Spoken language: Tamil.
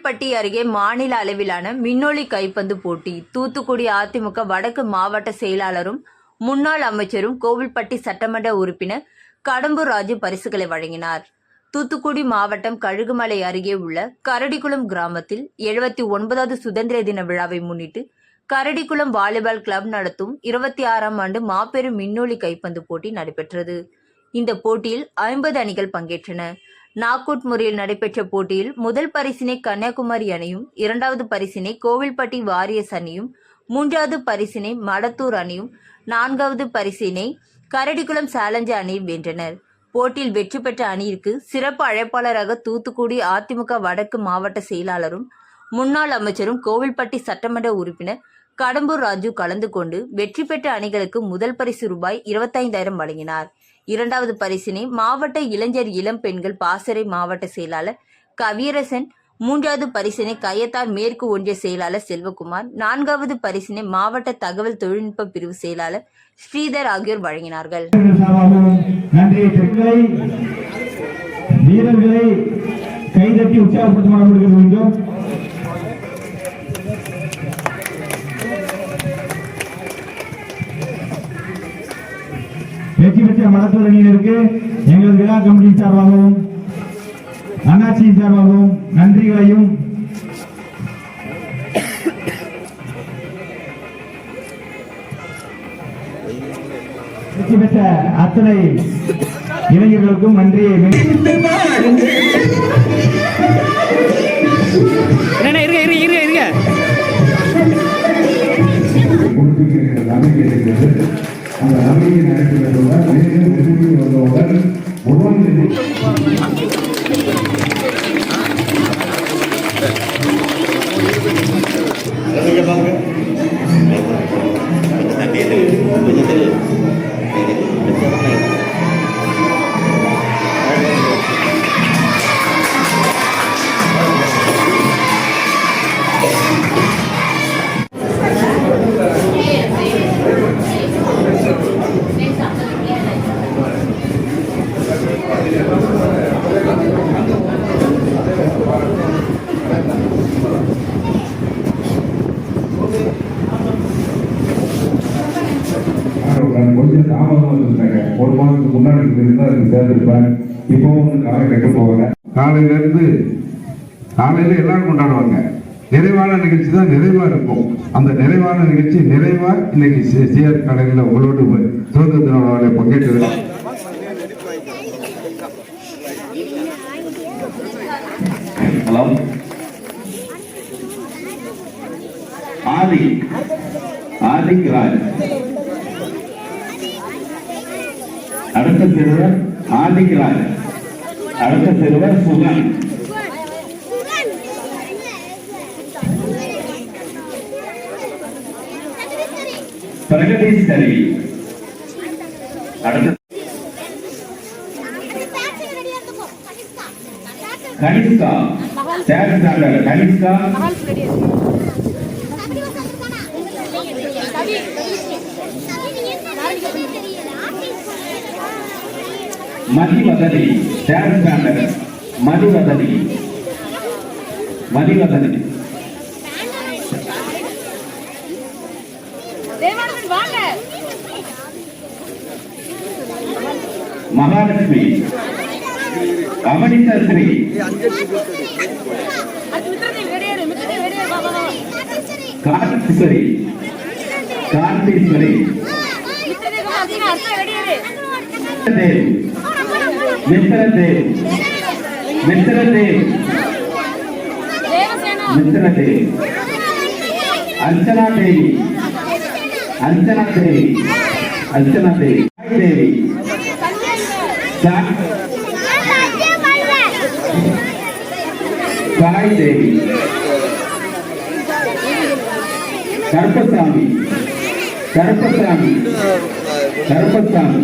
கோவில்பட்டி அருகே மாநில அளவிலான மின்னொளி கைப்பந்து போட்டி. தூத்துக்குடி அதிமுக வடக்கு மாவட்ட செயலாளரும் முன்னாள் அமைச்சரும் கோவில்பட்டி சட்டமன்ற உறுப்பினர் கடம்பூர் ராஜு பரிசுகளை வழங்கினார். தூத்துக்குடி மாவட்டம் கழுகுமலை அருகே உள்ள கரடிக்குளம் கிராமத்தில் எழுபத்தி ஒன்பதாவது சுதந்திர தின விழாவை முன்னிட்டு கரடிக்குளம் வாலிபால் கிளப் நடத்தும் இருபத்தி ஆறாம் ஆண்டு மாபெரும் மின்னொளி கைப்பந்து போட்டி நடைபெற்றது. இந்த போட்டியில் ஐம்பது அணிகள் பங்கேற்றன. நாக்கூட் முறையில் நடைபெற்ற போட்டியில் முதல் பரிசினை கன்னியாகுமரி அணியும் இரண்டாவது பரிசினை கோவில்பட்டி வாரியஸ் அணியும் மூன்றாவது பரிசினை மடத்தூர் அணியும் நான்காவது பரிசினை கரடிக்குளம் சாலஞ்ச அணியும் வென்றனர். போட்டியில் வெற்றி பெற்ற அணியிற்கு சிறப்பு அழைப்பாளராக தூத்துக்குடி அதிமுக வடக்கு மாவட்ட செயலாளரும் முன்னாள் அமைச்சரும் கோவில்பட்டி சட்டமன்ற உறுப்பினர் கடம்பூர் ராஜு கலந்து கொண்டு வெற்றி பெற்ற அணிகளுக்கு முதல் பரிசு ரூபாய் இருபத்தைந்தாயிரம் வழங்கினார். இரண்டாவது பரிசினை மாவட்ட இளைஞர் இளம் பெண்கள் பாசறை மாவட்ட செயலாளர் கவியரசன் மூன்றாவது பரிசினை கயத்தார் மேற்கு ஒன்றிய செயலாளர் செல்வகுமார் நான்காவது பரிசினை மாவட்ட தகவல் தொழில்நுட்ப பிரிவு செயலாளர் ஸ்ரீதர் ஆகியோர் வழங்கினார்கள். வீரர்களை கைதட்டி உற்சாகப்படுத்த வேண்டும் வெற்றி பெற்ற மலத்தூர் எங்கள் விழா கமிட்டி சார்பாகவும் அண்ணாச்சியின் சார்பாகவும் நன்றிகளையும் வெற்றி பெற்ற அத்தனை இளைஞர்களுக்கும் நன்றியை அந்த நம்பிக்கை நடக்கிறதுடன் மீண்டும் திரும்பி வந்தவுடன் உடனடி ஒரு மாதத்துக்கு முன்னாடி இருந்தா அதுக்கு சேர்ந்திருப்பேன். இப்பவும் வந்து காலை கட்ட போகல. காலையில இருந்து காலையில எல்லாரும் கொண்டாடுவாங்க. நிறைவான நிகழ்ச்சி தான் நிறைவா இருக்கும். அந்த நிறைவான நிகழ்ச்சி நிறைவா இன்னைக்கு சிஆர் காலையில் உங்களோடு சுதந்திர தின விழாவில் பங்கேற்றது ஹலோ? ஆதி. ஆதிக் ராஜ். அடுத்த சிறுவர் ஆதிக் அடுத்த சிறுவர் சுகன். பிரகதீஸ்வரி அடுத்த Kanishka. Third standard Kanishka. Mathivathani third standard Mathivathani. Mathivathani Mahalakshmi. வா அர்ச்சனா அர்ச்சனா ரெடியாரு தேவ். மித்ரதேவ் மித்ரதேவ் தேவசேனா அர்ச்சனா தேவி அர்ச்சனா தேவி அர்ச்சனா தேவி தேவி சாய் தேவி கருப்பசாமி. கருப்பசாமி. கருப்பசாமி.